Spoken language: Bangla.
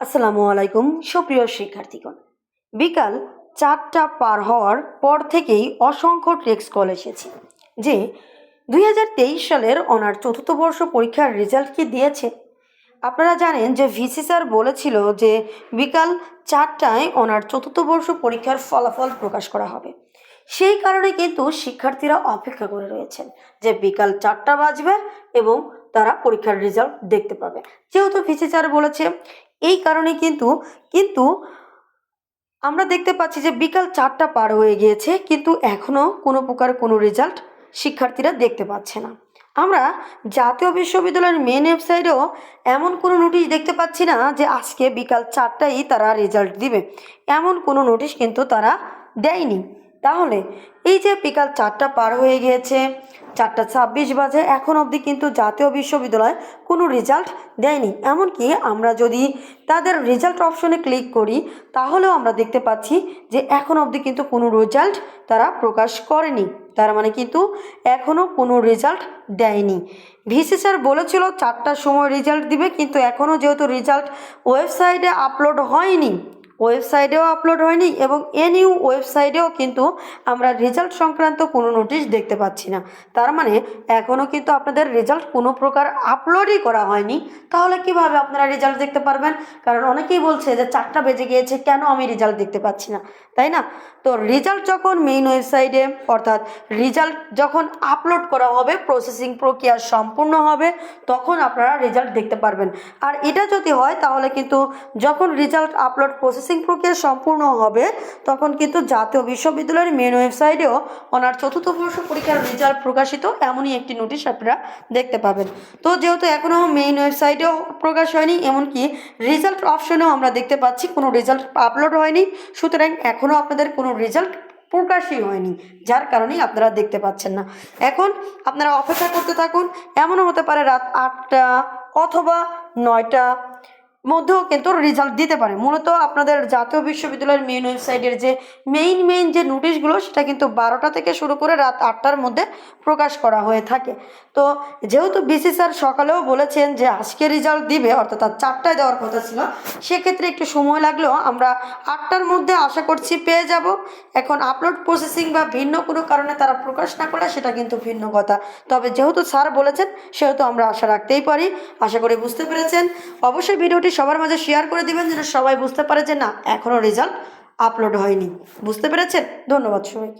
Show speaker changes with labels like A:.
A: আসসালামু আলাইকুম, সুপ্রিয় শিক্ষার্থীগণ। বিকাল চারটা পার হওয়ার পর থেকেই অসংখ্য টেক্সট কল এসেছে যে দু হাজার তেইশ সালের অনার চতুর্থ বর্ষ পরীক্ষার রেজাল্ট কি দিয়েছে? আপনারা জানেন যে ভিসি স্যার বলেছিল যে বিকাল চারটায় ওনার চতুর্থ বর্ষ পরীক্ষার ফলাফল প্রকাশ করা হবে। সেই কারণে কিন্তু শিক্ষার্থীরা অপেক্ষা করে রয়েছেন যে বিকাল চারটা বাজবে এবং তারা পরীক্ষার রেজাল্ট দেখতে পাবে। যেহেতু ভিসি স্যার বলেছে, এই কারণে কিন্তু কিন্তু আমরা দেখতে পাচ্ছি যে বিকাল চারটা পার হয়ে গিয়েছে, কিন্তু এখনও কোনো প্রকার কোনো রেজাল্ট শিক্ষার্থীরা দেখতে পাচ্ছে না। আমরা জাতীয় বিশ্ববিদ্যালয়ের মেন ওয়েবসাইটেও এমন কোনো নোটিশ দেখতে পাচ্ছি না যে আজকে বিকাল চারটায় তারা রেজাল্ট দিবে। এমন কোনো নোটিশ কিন্তু তারা দেয়নি। তাহলে এই যে বিকাল চারটা পার হয়ে গিয়েছে, চারটা ছাব্বিশ বাজে, এখন অবধি কিন্তু জাতীয় বিশ্ববিদ্যালয় কোনো রেজাল্ট দেয়নি। এমনকি আমরা যদি তাদের রেজাল্ট অপশনে ক্লিক করি, তাহলেও আমরা দেখতে পাচ্ছি যে এখন অবধি কিন্তু কোনো রেজাল্ট তারা প্রকাশ করেনি। তার মানে কিন্তু এখনও কোনো রেজাল্ট দেয়নি। ভিসি স্যার বলেছিল চারটার সময় রেজাল্ট দিবে, কিন্তু এখনও যেহেতু রেজাল্ট ওয়েবসাইটে আপলোড হয়নি ওয়েবসাইটেও আপলোড হয়নি এবং এনইউ ওয়েবসাইটেও কিন্তু আমরা রেজাল্ট সংক্রান্ত কোনো নোটিশ দেখতে পাচ্ছি না। তার মানে এখনও কিন্তু আপনাদের রেজাল্ট কোনো প্রকার আপলোডই করা হয়নি। তাহলে কীভাবে আপনারা রেজাল্ট দেখতে পারবেন? কারণ অনেকেই বলছে যে চারটা বেজে গিয়েছে, কেন আমি রেজাল্ট দেখতে পাচ্ছি না? তাই না? তো রেজাল্ট যখন মেইন ওয়েবসাইটে, অর্থাৎ রেজাল্ট যখন আপলোড করা হবে, প্রসেসিং প্রক্রিয়া সম্পূর্ণ হবে, তখন আপনারা রেজাল্ট দেখতে পারবেন। আর এটা যদি হয়, তাহলে কিন্তু যখন রেজাল্ট আপলোড, প্রসেসিং প্রক্রিয়া সম্পূর্ণ হবে, তখন কিন্তু জাতীয় বিশ্ববিদ্যালয়ের মেন ওয়েবসাইটেও ওনার চতুর্থ বর্ষ পরীক্ষার রেজাল্ট প্রকাশিত, এমনই একটি নোটিশ আপনারা দেখতে পাবেন। তো যেহেতু এখনও মেইন ওয়েবসাইটেও প্রকাশ হয়নি, এমনকি রেজাল্ট অপশনেও আমরা দেখতে পাচ্ছি, কোনো রেজাল্ট আপলোড হয়নি, সুতরাং এখনও আপনাদের কোনো রেজাল্ট প্রকাশই হয়নি, যার কারণেই আপনারা দেখতে পাচ্ছেন না। এখন আপনারা অপেক্ষা করতে থাকুন, এমনও হতে পারে রাত আটটা অথবা নয়টা মধ্যেও কিন্তু রেজাল্ট দিতে পারে। মূলত আপনাদের জাতীয় বিশ্ববিদ্যালয়ের মেইন ওয়েবসাইটের যে মেইন মেইন যে নোটিশগুলো সেটা কিন্তু বারোটা থেকে শুরু করে রাত আটটার মধ্যে প্রকাশ করা হয়ে থাকে। তো যেহেতু বিসি স্যার সকালেও বলেছেন যে আজকে রেজাল্ট দিবে, অর্থাৎ তার চারটায় দেওয়ার কথা ছিল, সেক্ষেত্রে একটু সময় লাগলেও আমরা আটটার মধ্যে আশা করছি পেয়ে যাব। এখন আপলোড প্রসেসিং বা ভিন্ন কোনো কারণে তারা প্রকাশ না করে, সেটা কিন্তু ভিন্ন কথা। তবে যেহেতু স্যার বলেছেন, সেহেতু আমরা আশা রাখতেই পারি। আশা করি বুঝতে পেরেছেন। অবশ্যই ভিডিওটি সবার মাঝে শেয়ার করে দেবেন যেন সবাই বুঝতে পারে যে না এখনও রেজাল্ট আপলোড হয়নি। বুঝতে পেরেছেন? ধন্যবাদ সবাইকে।